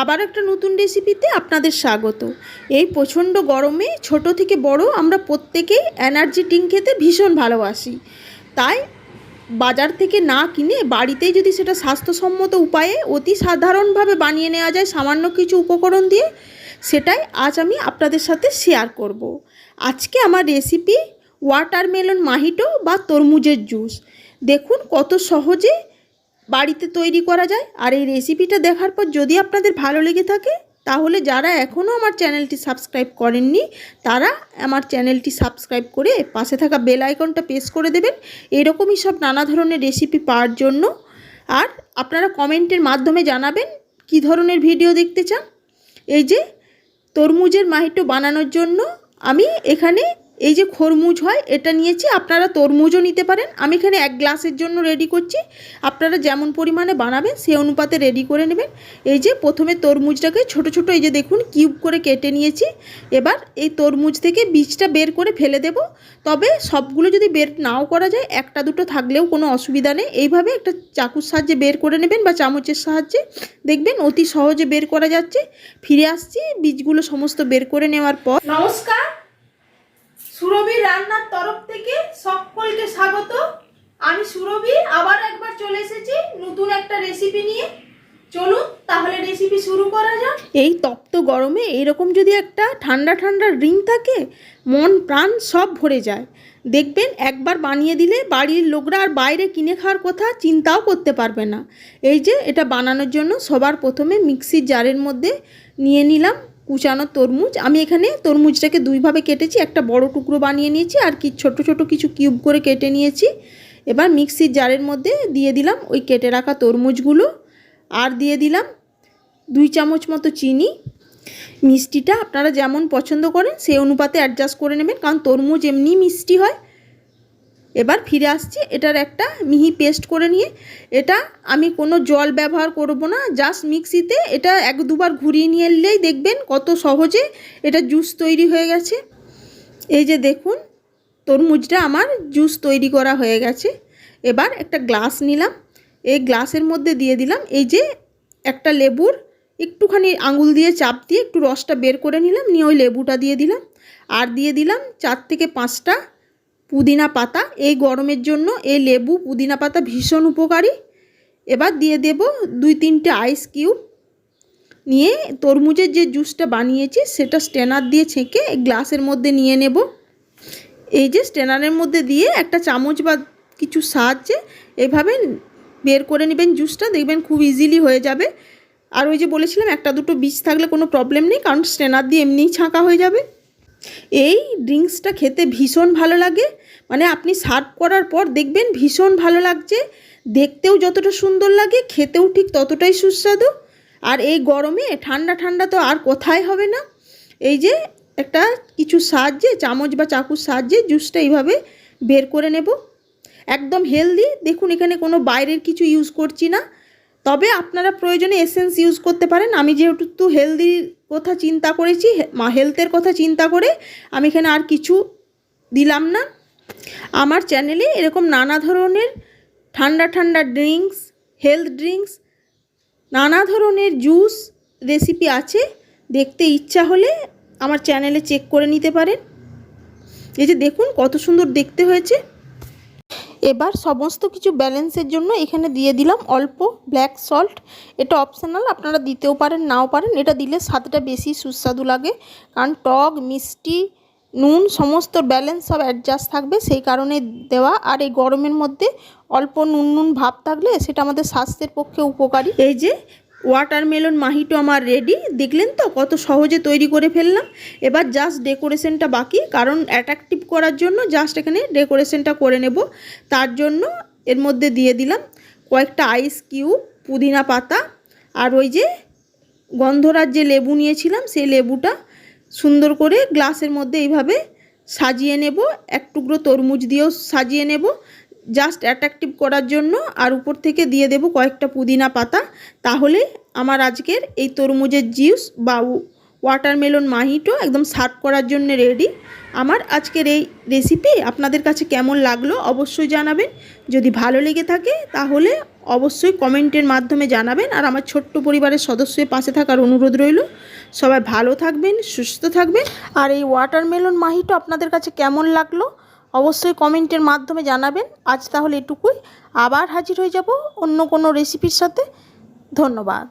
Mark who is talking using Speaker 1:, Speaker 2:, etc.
Speaker 1: আবার একটা নতুন রেসিপিতে আপনাদের স্বাগত। এই প্রচণ্ড গরমে ছোট থেকে বড় আমরা প্রত্যেকেই এনার্জি ড্রিঙ্ক খেতে ভীষণ ভালোবাসি। তাই বাজার থেকে না কিনে বাড়িতেই যদি সেটা স্বাস্থ্যসম্মত উপায়ে অতি সাধারণভাবে বানিয়ে নেওয়া যায় সামান্য কিছু উপকরণ দিয়ে, সেটাই আজ আমি আপনাদের সাথে শেয়ার করব। আজকে আমার রেসিপি ওয়াটারমেলন মাহিটো বা তরমুজের জুস দেখুন কত সহজে বাড়িতে তৈরি করা যায়। আর এই রেসিপিটা দেখার পর যদি আপনাদের ভালো লেগে থাকে, তাহলে যারা এখনও আমার চ্যানেলটি সাবস্ক্রাইব করেননি, তারা আমার চ্যানেলটি সাবস্ক্রাইব করে পাশে থাকা বেল আইকনটা প্রেস করে দেবেন। এরকমই সব নানা ধরনের রেসিপি পাওয়ার জন্য। আর আপনারা কমেন্টের মাধ্যমে জানাবেন, কী ধরনের ভিডিও দেখতে চান? এই যে তরমুজের মাহিটো বানানোর জন্য আমি এখানে এই যে খরমুজ হয়, এটা নিয়েছি, আপনারা তরমুজও নিতে পারেন। আমি এখানে এক গ্লাসের জন্য রেডি করছি। আপনারা যেমন পরিমাণে বানাবেন সেই অনুপাতে রেডি করে নেবেন। এই যে প্রথমে তরমুজটাকে ছোট ছোট, এই যে দেখুন কিউব করে কেটে নিয়েছি। এবার এই তরমুজ থেকে বীজটা বের করে ফেলে দেব। তবে সবগুলো যদি বের নাও করা যায়, একটা দুটো থাকলেও কোনো অসুবিধা নেই। এইভাবে একটা চাকুর সাহায্যে বের করে নেবেন বা চামচের সাহায্যে। দেখবেন অতি সহজে বের করা যাচ্ছে। ফিরে আসছি, বীজগুলো সমস্ত বের করে নেওয়ার পর। নমস্কার সুরভির রান্নার তরফ থেকে সকলকে স্বাগত। আমি সুরভি, আবার একবার চলে এসেছি নতুন একটা রেসিপি নিয়ে। চলুন, তাহলে রেসিপি শুরু করা যাক। এই তপ্ত গরমে এরকম যদি একটা ঠান্ডা ঠান্ডা ড্রিঙ্ক থাকে, মন প্রাণ সব ভরে যায়। দেখবেন একবার বানিয়ে দিলে বাড়ির লোকরা আর বাইরে কিনে খাওয়ার কথা চিন্তাও করতে পারবে না। এই যে, এটা বানানোর জন্য সবার প্রথমে মিক্সির জারের মধ্যে নিয়ে নিলাম। কুচানো তরমুজ। আমি এখানে তরমুজটাকে দুইভাবে কেটেছি, একটা বড় টুকরো বানিয়ে নিয়েছি আর কি ছোট ছোট কিছু কিউব করে কেটে নিয়েছি। এবার মিক্সির জারের মধ্যে দিয়ে দিলাম ওই কেটে রাখা তরমুজগুলো আর দিয়ে দিলাম দুই চামচ মতো চিনি। মিষ্টিটা আপনারা যেমন পছন্দ করেন সেই অনুপাতে অ্যাডজাস্ট করে নেবেন, কারণ তরমুজ এমনি মিষ্টি হয়। এবার ফিরে আসছি, এটার একটা মিহি পেস্ট করে নিয়ে। এটা আমি কোনো জল ব্যবহার করব না জাস্ট মিক্সিতে এটা এক দুবার ঘুরিয়ে নিয়ে এলেই দেখবেন কত সহজে এটা জুস তৈরি হয়ে গেছে। এই যে দেখুন, তরমুজটা আমার জুস তৈরি করা হয়ে গেছে। এবার একটা গ্লাস নিলাম, এই গ্লাসের মধ্যে দিয়ে দিলাম। এই যে একটা লেবুর একটুখানি আঙুল দিয়ে চাপ দিয়ে একটু রসটা বের করে নিলাম, নিয়ে ওই লেবুটা দিয়ে দিলাম। আর দিয়ে দিলাম চার থেকে পাঁচটা পুদিনা পাতা, এই গরমের জন্য এই লেবু পুদিনা পাতা ভীষণ উপকারী। এবার দিয়ে দেব দুই তিনটে আইস কিউব নিয়ে তরমুজের যে জুসটা বানিয়েছি, সেটা স্টেনার দিয়ে ছেঁকে গ্লাসের মধ্যে নিয়ে নেব। এই যে স্টেনারের মধ্যে দিয়ে একটা চামচ বা কিছু সাহায্যে এভাবে বের করে নেবেন জুসটা দেখবেন খুব ইজিলি হয়ে যাবে। আর ওই যে বলেছিলাম, একটা দুটো বীজ থাকলে কোনো প্রবলেম নেই, কারণ স্টেনার দিয়ে এমনিই ছাঁকা হয়ে যাবে। এই ড্রিঙ্কসটা খেতে ভীষণ ভালো লাগে। মানে আপনি সার্ভ করার পর দেখবেন ভীষণ ভালো লাগছে। দেখতেও যতটা সুন্দর লাগে, খেতেও ঠিক ততটাই সুস্বাদু। আর এই গরমে ঠান্ডা ঠান্ডা তো আর কোথায় হবে না। এই যে একটা কিছু সাহায্যে, চামচ বা চাকুর সাহায্যে জুসটা এইভাবে বের করে নেব। একদম হেলদি। দেখুন, এখানে কোনো বাইরের কিছু ইউজ করছি না। তবে আপনারা প্রয়োজনে এসেন্স ইউজ করতে পারেন। আমি যেহেতু হেলদির কথা চিন্তা করেছি, মা হেলথের কথা চিন্তা করে আমি এখানে আর কিছু দিলাম না। আমার চ্যানেলে এরকম নানা ধরনের ঠান্ডা ঠান্ডা ড্রিঙ্কস হেলথ ড্রিঙ্কস নানা ধরনের জুস রেসিপি আছে। দেখতে ইচ্ছা হলে আমার চ্যানেলে চেক করে নিতে পারেন। এই যে দেখুন কত সুন্দর দেখতে হয়েছে। এবার সমস্ত কিছু ব্যালেন্সের জন্য এখানে দিয়ে দিলাম অল্প ব্ল্যাক সল্ট এটা অপশনাল আপনারা দিতেও পারেন, নাও পারেন। এটা দিলে স্বাদটা বেশি সুস্বাদু লাগে। কারণ টক, মিষ্টি, নুন, সমস্ত ব্যালেন্স সব অ্যাডজাস্ট থাকবে সেই কারণে দেওয়া। আর এই গরমের মধ্যে অল্প নুন নুন ভাব থাকলে সেটা আমাদের স্বাস্থ্যের পক্ষে উপকারী। এই যে ওয়াটারমেলন মাহিটো আমার রেডি দেখলেন তো? কত সহজে তৈরি করে ফেললাম। এবার জাস্ট ডেকোরেশনটা বাকি। কারণ অ্যাট্রাকটিভ করার জন্য জাস্ট এখানে ডেকোরেশনটা করে নেব। তার জন্য এর মধ্যে দিয়ে দিলাম কয়েকটা আইস কিউব পুদিনা পাতা আর ওই যে গন্ধরাজ যে লেবু নিয়েছিলাম, সেই লেবুটা সুন্দর করে গ্লাসের মধ্যে এইভাবে সাজিয়ে নেব। এক টুকরো তরমুজ দিয়েও সাজিয়ে নেব। জাস্ট অ্যাট্রাকটিভ করার জন্য আর উপর থেকে দিয়ে দেব কয়েকটা পুদিনা পাতা। তাহলে আমার আজকের এই তরমুজের জিউস বা ওয়াটারমেলন মাহিটো একদম সার্ভ করার জন্য রেডি আমার আজকের এই রেসিপি আপনাদের কাছে কেমন লাগল অবশ্যই জানাবেন। যদি ভালো লেগে থাকে তাহলে অবশ্যই কমেন্টের মাধ্যমে জানাবেন। আর আমার ছোট্ট পরিবারের সদস্যের পাশে থাকার অনুরোধ রইল। সবাই ভালো থাকবেন, সুস্থ থাকবেন। আর এই ওয়াটারমেলন মাহিটো আপনাদের কাছে কেমন লাগল অবশ্যই কমেন্টের মাধ্যমে জানাবেন। আজ তাহলে এটুকুই। আবার হাজির হয়ে যাব অন্য কোনো রেসিপির সাথে। ধন্যবাদ।